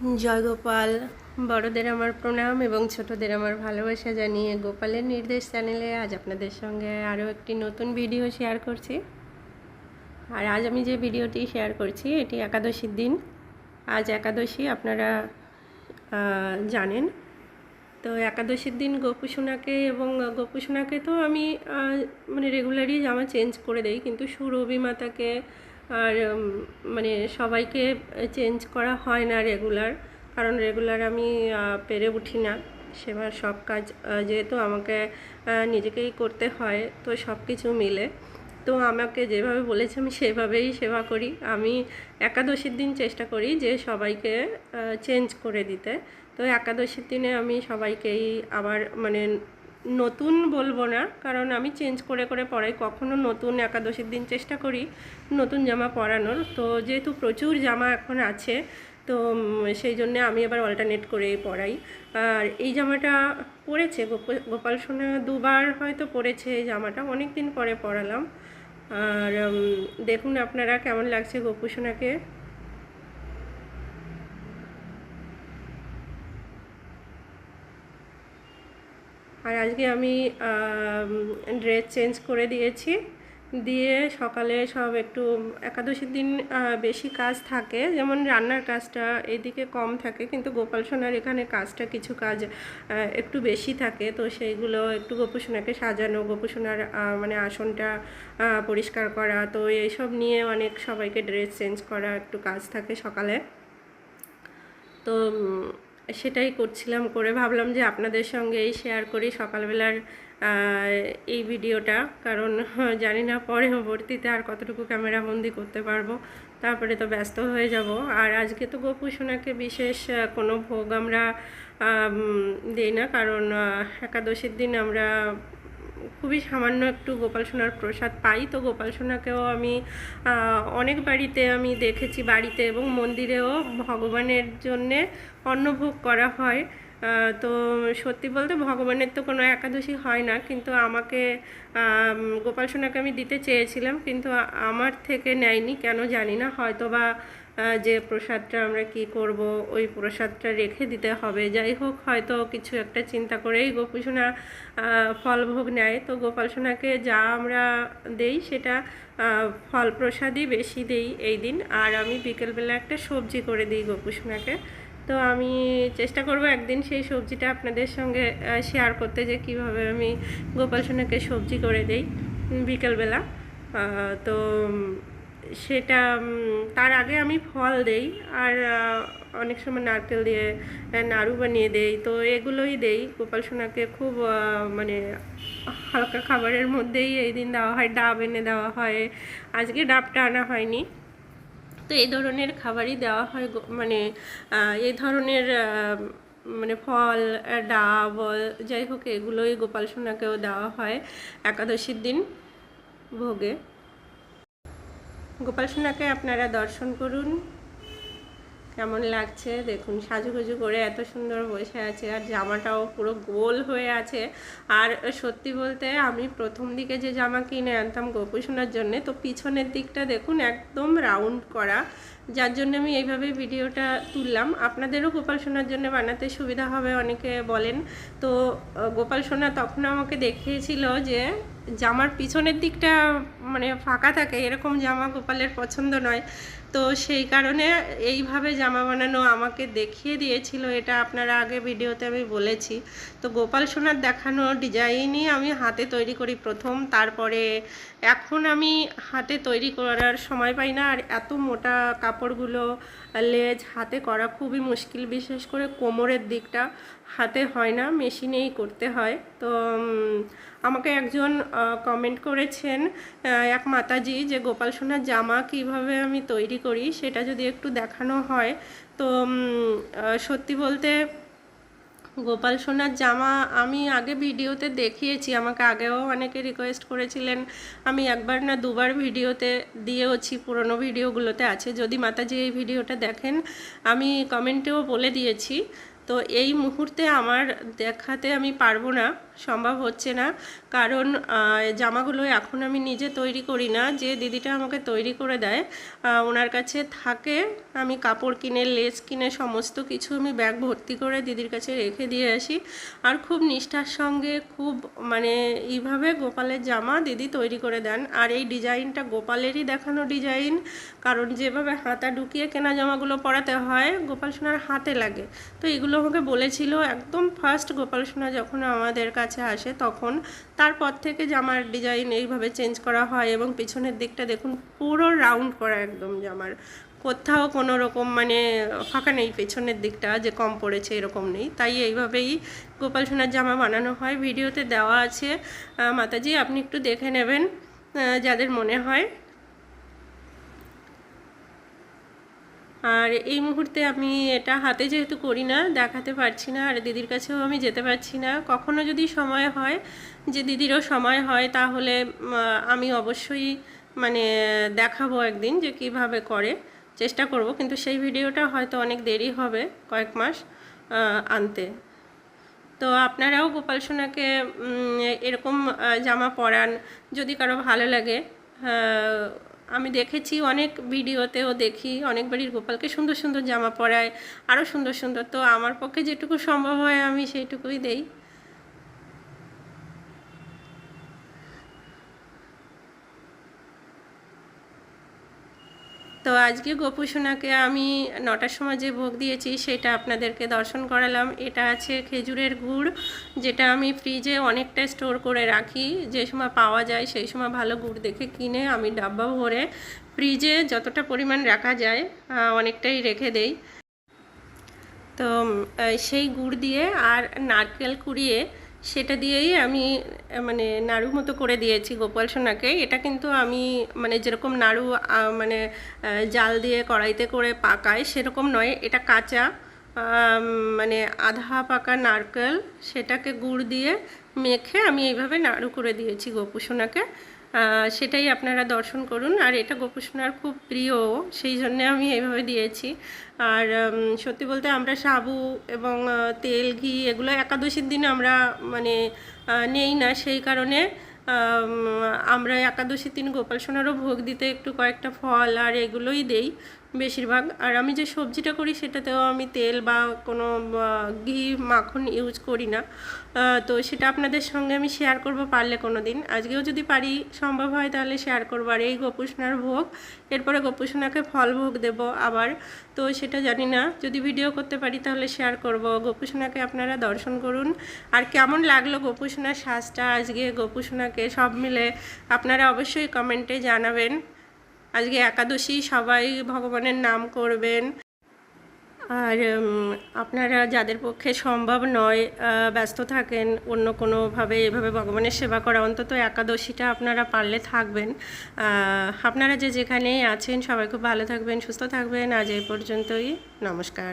জয় গোপাল বড়দের আমার প্রণাম এবং ছোটদের আমার ভালোবাসা জানিয়ে গোপালের নির্দেশ চ্যানেলে আজ আপনাদের সঙ্গে আরও একটি নতুন ভিডিও শেয়ার করছি। আর আজ আমি যে ভিডিওটি শেয়ার করছি, এটি একাদশীর দিন। আজ একাদশী, আপনারা জানেন। তো একাদশীর দিন গোপুসোনাকে এবং গোপুসোনাকে তো আমি মানে রেগুলারই জামা চেঞ্জ করে দেই, কিন্তু সুরভি মাতাকে আর মানে সবাইকে চেঞ্জ করা হয় না রেগুলার কারণ রেগুলার আমি পেরে উঠি না। সেবার সব কাজ যেহেতু আমাকে নিজেকেই করতে হয়, তো সব কিছু মিলে। তো আমাকে যেভাবে বলেছে আমি সেভাবেই সেবা করি। আমি একাদশীর দিন চেষ্টা করি যে সবাইকে চেঞ্জ করে দিতে। তো একাদশীর দিনে আমি সবাইকেই আবার মানে নতুন বলব না, কারণ আমি চেঞ্জ করে করে পরাই কখনো নতুন একাদশীর দিন চেষ্টা করি, নতুন জামা পরানোর। তো যেহেতু প্রচুর জামা এখন আছে, তো সেই জন্য আমি আবার অল্টারনেট করেই পরাই আর এই জামাটা পরেছে গোপ- গোপাল সোনা দুবার হয়তো পরেছে এই জামাটা অনেক দিন পরে পরালাম আর দেখুন আপনারা কেমন লাগছে গোপু সোনাকে। আর আজকে আমি ড্রেস চেঞ্জ করে দিয়েছি। দিয়ে সকালে সব একটু একাদশীর দিন বেশি কাজ থাকে। যেমন রান্নার কাজটা এদিকে কম থাকে, কিন্তু গোপাল সোনার এখানে কাজটা কিছু কাজ একটু বেশি থাকে। তো সেইগুলো একটু গোপুসোনাকে সাজানো গোপুসোনার মানে আসনটা পরিষ্কার করা। তো এইসব নিয়ে অনেক সবাইকে ড্রেস চেঞ্জ করা একটু কাজ থাকে সকালে। তো সেটাই করছিলাম করে ভাবলাম যে আপনাদের সঙ্গে এই শেয়ার করি সকালবেলার এই ভিডিওটা কারণ হ্যাঁ, জানি না পরবর্তীতে আর কতটুকু ক্যামেরা বন্দি করতে পারব। তারপরে তো ব্যস্ত হয়ে যাব। আর আজকে তো গোপু সোনাকে বিশেষ কোনো ভোগ আমরা দিই না। কারণ একাদশীর দিন আমরা খুবই সামান্য একটু গোপাল সোনার প্রসাদ পাই। তো গোপাল সোনাকেও আমি অনেক বাড়িতে আমি দেখেছি বাড়িতে এবং মন্দিরেও ভগবানের জন্যে অন্নভোগ করা হয়। তো সত্যি বলতে ভগবানের তো কোনো একাদশী হয় না কিন্তু আমাকে আম, গোপাল সোনাকে আমি দিতে চেয়েছিলাম কিন্তু আমার থেকে নেয়নি কেন জানি না হয়তো বা যে প্রসাদটা আমরা কি করব ওই প্রসাদটা রেখে দিতে হবে যাই হোক হয়তো কিছু একটা চিন্তা করেই গোপুসোনা ফলভোগ নেয় তো গোপাল সোনাকে যা আমরা দেই সেটা ফল প্রসাদই বেশি দেই এই দিন আর আমি বিকেলবেলা একটা সবজি করে দিই গোপুসোনাকে তো আমি চেষ্টা করব একদিন সেই সবজিটা আপনাদের সঙ্গে শেয়ার করতে যে কীভাবে আমি গোপাল সোনাকে সবজি করে দেই বিকেলবেলা। তো সেটা তার আগে আমি ফল দেই আর অনেক সময় নারকেল দিয়ে নাড়ু বানিয়ে দেই। তো এগুলোই দেই। গোপাল সোনাকে খুব মানে হালকা খাবারের মধ্যেই এই দিন দেওয়া হয়, ডাব এনে দেওয়া হয়। আজকে ডাবটা আনা হয়নি। তো এই ধরনের খাবারই দেওয়া হয় মানে এই ধরনের মানে ফল ডাবল ডাব যাই হোক, এগুলোই গোপাল সোনাকেও দেওয়া হয় একাদশীর দিন ভোগে। গোপাল সোনাকে আপনারা দর্শন করুন। কেমন লাগছে? দেখুন, সাজুগুজু করে এত সুন্দর বসে আছে আর জামাটাও পুরো গোল হয়ে আছে। আর সত্যি বলতে আমি প্রথম দিকে যে জামা কিনে আনতাম গোপুসোনার জন্য, তো পিছনের দিকটা দেখুন একদম রাউন্ড করা। যার জন্য আমি এইভাবে ভিডিওটা তুললাম। আপনাদেরও গোপাল সোনার জন্য বানাতে সুবিধা হবে অনেকে বলেন। তো গোপাল সোনা তখন আমাকে দেখিয়েছিল যে জামার পিছনের দিকটা মানে ফাঁকা থাকে, এরকম জামা গোপালের পছন্দ নয়। তো সেই কারণে এইভাবে জামা বানানো আমাকে দেখিয়ে দিয়েছিল, এটা আপনারা আগে ভিডিওতে আমি বলেছি। তো গোপাল সোনার দেখানো ডিজাইনই আমি হাতে তৈরি করি প্রথম, তারপরে এখন আমি হাতে তৈরি করার সময় পাই না, আর এত মোটা কাপড়গুলো লেজ হাতে করা খুবই মুশকিল, বিশেষ করে কোমরের দিকটা। হাতে হয় না, মেশিনেই করতে হয়। তো আমাকে একজন কমেন্ট করেছেন এক মাতাজি যে, গোপাল সোনার জামা কীভাবে আমি তৈরি করি সেটা যদি একটু দেখানো হয়? তো সত্যি বলতে গোপাল সোনার জামা আমি আগে ভিডিওতে দেখিয়েছি, আমাকে আগেও অনেকে রিকোয়েস্ট করেছিলেন, আমি একবার না দুবার ভিডিওতে দিয়েওছি, পুরনো ভিডিওগুলোতে আছে, যদি মাতাজি এই ভিডিওটা দেখেন, আমি কমেন্টেও বলে দিয়েছি। তো এই মুহূর্তে আমার দেখাতে আমি পারব না। সম্ভব হচ্ছে না। কারণ জামাগুলো এখন আমি নিজে তৈরি করি না। যে দিদিটা আমাকে তৈরি করে দেয় ওনার কাছে থাকে। আমি কাপড় কিনে, লেস কিনে, সমস্ত কিছু আমি ব্যাগ ভর্তি করে দিদির কাছে রেখে দিয়ে আসি। আর খুব নিষ্ঠার সঙ্গে, খুব মানে এইভাবে গোপালের জামা দিদি তৈরি করে দেন। আর এই ডিজাইনটা গোপালেরই দেখানো ডিজাইন। কারণ যেভাবে হাতা ঢুকিয়ে কেনা জামাগুলো পরাতে হয়, গোপাল সোনার হাতে লাগে। তো এগুলো আমাকে বলেছিল একদম ফার্স্ট গোপাল সোনা যখন আমাদের কাছে আসে, তখন তারপর থেকে জামার ডিজাইন এইভাবে চেঞ্জ করা হয় এবং পিছনের দিকটা দেখুন পুরো রাউন্ড করা একদম জামার। কোথাও কোনো রকম মানে ফাঁকা নেই পেছনের দিকটা, যে কম পড়েছে এরকম নেই। তাই এইভাবেই গোপাল সোনার জামা বানানো হয়। ভিডিওতে দেওয়া আছে। মাতাজি, আপনি একটু দেখে নেবেন যাদের মনে হয়। আর এই মুহূর্তে আমি এটা হাতে যেহেতু করি না দেখাতে পারছি না আর দিদির কাছেও আমি যেতে পারছি না কখনো যদি সময় হয় যে দিদিরও সময় হয় তাহলে আমি অবশ্যই মানে দেখাবো একদিন যে কীভাবে করে চেষ্টা করব কিন্তু সেই ভিডিওটা হয়তো অনেক দেরি হবে কয়েক মাস আনতে। তো আপনারাও গোপাল সোনাকে এরকম জামা পরান যদি কারও ভালো লাগে আহ, আমি দেখেছি অনেক ভিডিওতেও দেখি অনেক বাড়ির গোপালকে সুন্দর সুন্দর জামা পরায় আরও সুন্দর সুন্দর। তো আমার পক্ষে যেটুকু সম্ভব হয় আমি সেইটুকুই দেই। তো আজকে গোপু সোনাকে আমি নটার সময় যে ভোগ দিয়েছি সেটা আপনাদেরকে দর্শন করালাম। এটা আছে খেজুরের গুড়, যেটা আমি ফ্রিজে অনেকটা স্টোর করে রাখি। যে সময় পাওয়া যায় সেই সময় ভালো গুড় দেখে কিনে আমি ডাব্বা ভরে ফ্রিজে যতটা পরিমাণ রাখা যায় অনেকটাই রেখে দেই। তো সেই গুড় দিয়ে আর নারকেল কুড়িয়ে সেটা দিয়েই আমি মানে নাড়ু মতো করে দিয়েছি গোপাল সোনাকে। এটা কিন্তু আমি মানে যেরকম নাড়ু মানে জাল দিয়ে কড়াইতে করে পাকায় সেরকম নয়। এটা কাঁচা মানে আধা পাকা নারকেল, সেটাকে গুড় দিয়ে মেখে আমি এইভাবে নাড়ু করে দিয়েছি গোপু সোনাকে। সেটাই আপনারা দর্শন করুন। আর এটা গোপুসোনার খুব প্রিয়, সেই জন্যে আমি এইভাবে দিয়েছি। আর সত্যি বলতে আমরা সাবু এবং তেল, ঘি এগুলো একাদশীর দিন আমরা মানে নেই না। সেই কারণে আমরা একাদশীর দিন গোপাল সোনারও ভোগ দিতে একটু কয়েকটা ফল আর এগুলোই দেই। বেশিরভাগ। আর আমি যে সবজিটা করি সেটাতেও আমি তেল বা কোনো ঘি, মাখন ইউজ করি না। তো সেটা আপনাদের সঙ্গে আমি শেয়ার করব পারলে কোনো দিন আজকেও যদি পারি, সম্ভব হয় তাহলে শেয়ার করব। আর এই গোপুসোনার ভোগ, এরপরে গোপুসোনাকে ফল ভোগ দেব আবার। তো সেটা জানি না, যদি ভিডিও করতে পারি তাহলে শেয়ার করব। গোপুসোনাকে আপনারা দর্শন করুন। আর কেমন লাগল গোপুসোনার সাজটা? আজকে গোপুসোনাকে সব মিলে আপনারা অবশ্যই কমেন্টে জানাবেন। আজকে একাদশী, সবাই ভগবানের নাম করবেন। আর আপনারা যাদের পক্ষে সম্ভব নয় ব্যস্ত থাকেন, অন্য কোনোভাবে এভাবে ভগবানের সেবা করা, অন্তত একাদশীটা আপনারা পারলে থাকবেন। আপনারা যে যেখানেই আছেন, সবাই খুব ভালো থাকবেন, সুস্থ থাকবেন। আজ এই পর্যন্তই। নমস্কার।